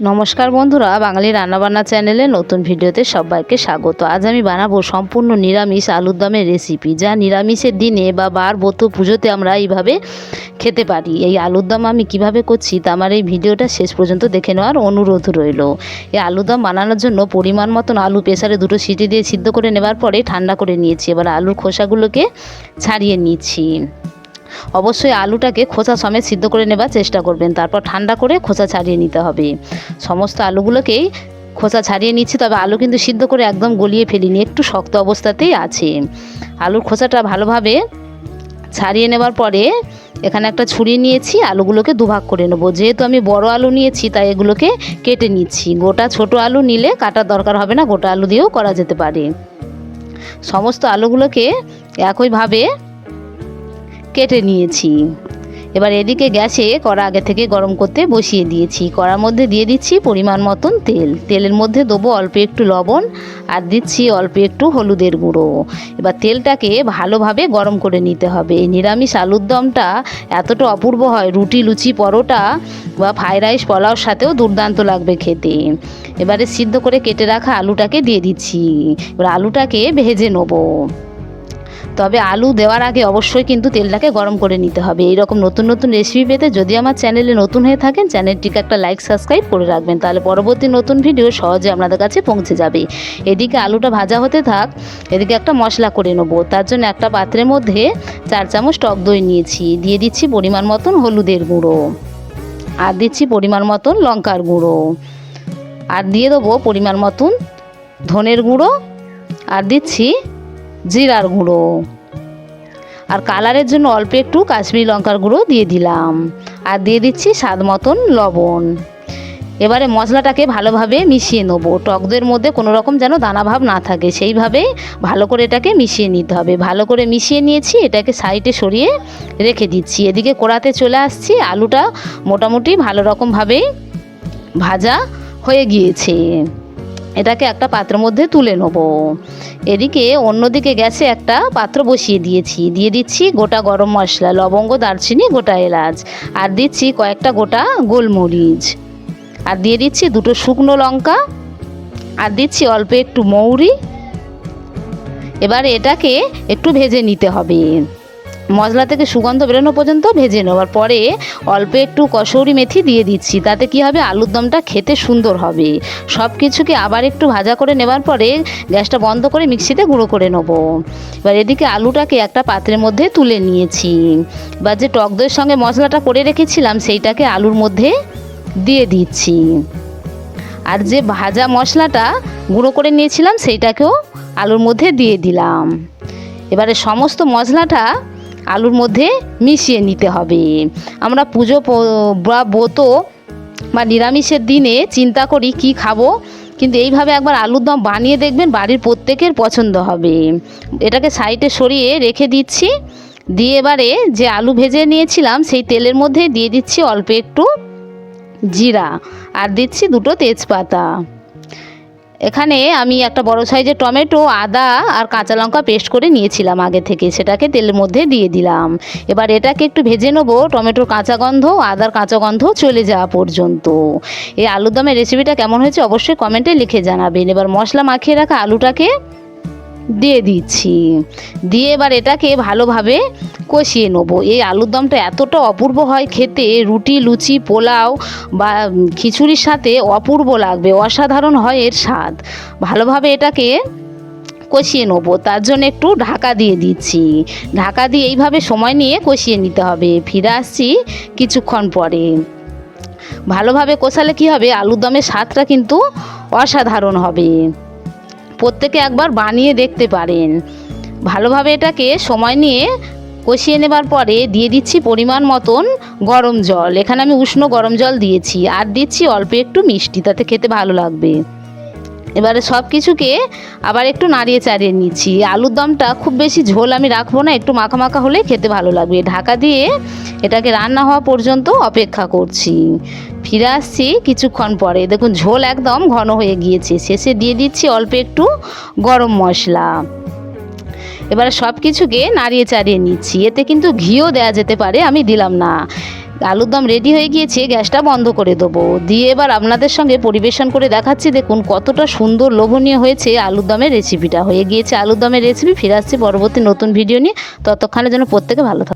নমস্কার বন্ধুরা, বাঙালি রান্নাবান্না চ্যানেলে নতুন ভিডিওতে সবাইকে স্বাগত। আজ আমি বানাবো সম্পূর্ণ নিরামিষ আলুর দমের রেসিপি যা নিরামিষের দিনে বা বার বত পুজোতে আমরা এইভাবে খেতে পারি। এই আলুর দম আমি কীভাবে করছি তা আমার এই ভিডিওটা শেষ পর্যন্ত দেখে নেওয়ার অনুরোধ রইল। এই আলুর দম বানানোর জন্য পরিমাণ মতন আলু প্রেসারে দুটো সিটি দিয়ে সিদ্ধ করে নেবার পরে ঠান্ডা করে নিয়েছি। এবার আলুর খোসাগুলোকে ছাড়িয়ে নিচ্ছি। অবশ্যই আলুটাকে খোসা সমেত সিদ্ধ করে নেবার চেষ্টা করবেন। তারপর ঠান্ডা করে খোসা ছাড়িয়ে নিতে হবে। সমস্ত আলুগুলোকেই খোসা ছাড়িয়ে নিচ্ছি, তবে আলু কিন্তু সিদ্ধ করে একদম গলিয়ে ফেলিনি, একটু শক্ত অবস্থাতেই আছে। আলুর খোসাটা ভালোভাবে ছাড়িয়ে নেবার পরে এখানে একটা ছুরি নিয়েছি, আলুগুলোকে দুভাগ করে নেব। যেহেতু আমি বড় আলু নিয়েছি, তাই এগুলোকে কেটে নিচ্ছি। গোটা ছোট আলু নিলে কাটার দরকার হবে না, গোটা আলু দিয়েও করা যেতে পারে। সমস্ত আলুগুলোকে একইভাবে কেটে নিয়েছি। এবার এদিকে গ্যাসে কড়া আগে থেকে গরম করতে বসিয়ে দিয়েছি। কড়ার মধ্যে দিয়ে দিচ্ছি পরিমাণ মতন তেল। তেলের মধ্যে দেবো অল্প একটু লবণ আর দিচ্ছি অল্প একটু হলুদের গুঁড়ো। এবার তেলটাকে ভালোভাবে গরম করে নিতে হবে। নিরামিষ আলুর দমটা এতটা অপূর্ব হয়, রুটি, লুচি, পরোটা বা ফ্রাইড রাইস, পোলাওর সাথেও দুর্দান্ত লাগবে খেতে। এবারে সিদ্ধ করে কেটে রাখা আলুটাকে দিয়ে দিচ্ছি। এবার আলুটাকে ভেজে নেব। তবে আলু দেওয়ার আগে অবশ্যই কিন্তু তেলটাকে গরম করে নিতে হবে। এইরকম নতুন নতুন রেসিপি পেতে যদি আমার চ্যানেলে নতুন হয়ে থাকেন, চ্যানেলটিকে একটা লাইক সাবস্ক্রাইব করে রাখবেন। তাহলে পরবর্তী নতুন ভিডিও সহজে আপনাদের কাছে পৌঁছে যাবে। এদিকে আলুটা ভাজা হতে থাক, এদিকে একটা মশলা করে নেব। তার জন্য একটা পাত্রের মধ্যে চার চামচ টক দই নিয়েছি। দিয়ে দিচ্ছি পরিমাণ মতন হলুদের গুঁড়ো। আর দিচ্ছি পরিমাণ মতন লঙ্কার গুঁড়ো। আর দিয়ে দেবো পরিমাণ মতন ধনের গুঁড়ো। আর দিচ্ছি জিরার গুঁড়ো। আর কালারের জন্য অল্প একটু কাশ্মীরি লঙ্কার গুঁড়ো দিয়ে দিলাম। আর দিয়ে দিচ্ছি স্বাদ মতন লবণ। এবারে মশলাটাকে ভালোভাবে মিশিয়ে নেব। টক দইয়ের মধ্যে কোনো রকম যেন দানাভাব না থাকে, সেইভাবে ভালো করে এটাকে মিশিয়ে নিতে হবে। ভালো করে মিশিয়ে নিয়েছি, এটাকে সাইডে সরিয়ে রেখে দিচ্ছি। এদিকে কোড়াতে চলে আসছি, আলুটা মোটামুটি ভালো রকমভাবেই ভাজা হয়ে গিয়েছে। এটাকে একটা পাত্রের মধ্যে তুলে নেব। এদিকে অন্যদিকে গ্যাসে একটা পাত্র বসিয়ে দিয়েছি। দিয়ে দিচ্ছি গোটা গরম মশলা, লবঙ্গ, দারচিনি, গোটা এলাচ। আর দিচ্ছি কয়েকটা গোটা গোলমরিচ। আর দিয়ে দিচ্ছি দুটো শুকনো লঙ্কা। আর দিচ্ছি অল্প একটু মৌরি। এবার এটাকে একটু ভেজে নিতে হবে। মশলা থেকে সুগন্ধ বেরোনো পর্যন্ত ভেজে নেওয়ার পরে অল্প একটু কসৌরি মেথি দিয়ে দিচ্ছি, তাতে কি হবে? আলুর দমটা খেতে সুন্দর হবে। সব কিছুকে আবার একটু ভাজা করে নেবার পরে গ্যাসটা বন্ধ করে মিক্সিতে গুঁড়ো করে নেব। এবার এদিকে আলুটাকে একটা পাত্রের মধ্যে তুলে নিয়েছি। বা যে টক দইয়ের সঙ্গে মশলাটা করে রেখেছিলাম, সেইটাকে আলুর মধ্যে দিয়ে দিচ্ছি। আর যে ভাজা মশলাটা গুঁড়ো করে নিয়েছিলাম, সেইটাকেও আলুর মধ্যে দিয়ে দিলাম। এবারে সমস্ত মশলাটা আলুর মধ্যে মিশিয়ে নিতে হবে। আমরা পুজো বা ব্রত বা নিরামিষের দিনে চিন্তা করি কি খাব, কিন্তু এইভাবে একবার আলুর দম বানিয়ে দেখবেন বাড়ির প্রত্যেকের পছন্দ হবে। এটাকে সাইডে সরিয়ে রেখে দিচ্ছি। দিয়ে এবারে যে আলু ভেজে নিয়েছিলাম সেই তেলের মধ্যে দিয়ে দিচ্ছি অল্প একটু জিরা। আর দিচ্ছি দুটো তেজপাতা। এখানে আমি একটা বড় সাইজের টমেটো, আদা আর কাঁচা লঙ্কা পেস্ট করে নিয়েছিলাম আগে থেকে। সেটাকে তেলের মধ্যে দিয়ে দিলাম। এবার এটাকে একটু ভেজে নেব। টমেটোর কাঁচা গন্ধ, আদার কাঁচা গন্ধ চলে যাওয়া পর্যন্ত। এই আলুর দমের রেসিপিটা কেমন হয়েছে অবশ্যই কমেন্টে লিখে জানাবেন। এবার মশলা মাখিয়ে রাখা আলুটাকে দিয়ে দিচ্ছি। দিয়ে এবার এটাকে ভালোভাবে কষিয়ে নেব। এই আলুর দমটা এতটা অপূর্ব হয় খেতে, রুটি, লুচি, পোলাও বা খিচুড়ির সাথে অপূর্ব লাগবে, অসাধারণ হয় এর স্বাদ। ভালোভাবে এটাকে কষিয়ে নেব। তার জন্য একটু ঢাকা দিয়ে দিচ্ছি। ঢাকা দিয়ে এইভাবে সময় নিয়ে কষিয়ে নিতে হবে। ফিরে আসছি কিছুক্ষণ পরে। ভালোভাবে কষালে কি হবে? আলুর দমের স্বাদটা কিন্তু অসাধারণ হবে। প্রত্যেকে একবার বানিয়ে দেখতে পারেন। ভালোভাবে এটাকে সময় নিয়ে কষিয়ে নেবার পরে দিয়ে দিচ্ছি পরিমাণ মতন গরম জল। এখানে আমি উষ্ণ গরম জল দিয়েছি। আর দিচ্ছি অল্প একটু মিষ্টি, তাতে খেতে ভালো লাগবে। এবারে সব কিছুকে আবার একটু নাড়িয়ে চাড়িয়ে নিচ্ছি। আলুর দমটা খুব বেশি ঝোল আমি রাখব না, একটু মাখা মাখা হলে খেতে ভালো লাগবে। ঢাকা দিয়ে এটাকে রান্না হওয়া পর্যন্ত অপেক্ষা করছি। ফিরে আসছি কিছুক্ষণ পরে। দেখুন, ঝোল একদম ঘন হয়ে গিয়েছে। শেষে দিয়ে দিচ্ছি অল্প একটু গরম মশলা। এবারে সব কিছুকে নাড়িয়ে চাড়িয়ে নিচ্ছি। এতে কিন্তু ঘিও দেওয়া যেতে পারে, আমি দিলাম না। আলুর দম রেডি হয়ে গিয়েছে, গ্যাসটা বন্ধ করে দেবো। দিয়ে এবার আপনাদের সঙ্গে পরিবেশন করে দেখাচ্ছি, দেখুন কতটা সুন্দর লোভনীয় হয়েছে আলুর দমের রেসিপিটা হয়ে গিয়েছে আলুর দমের রেসিপি ফিরে আসছি পরবর্তী নতুন ভিডিও নিয়ে। ততক্ষণের জন্য প্রত্যেকে ভালো থাকুন।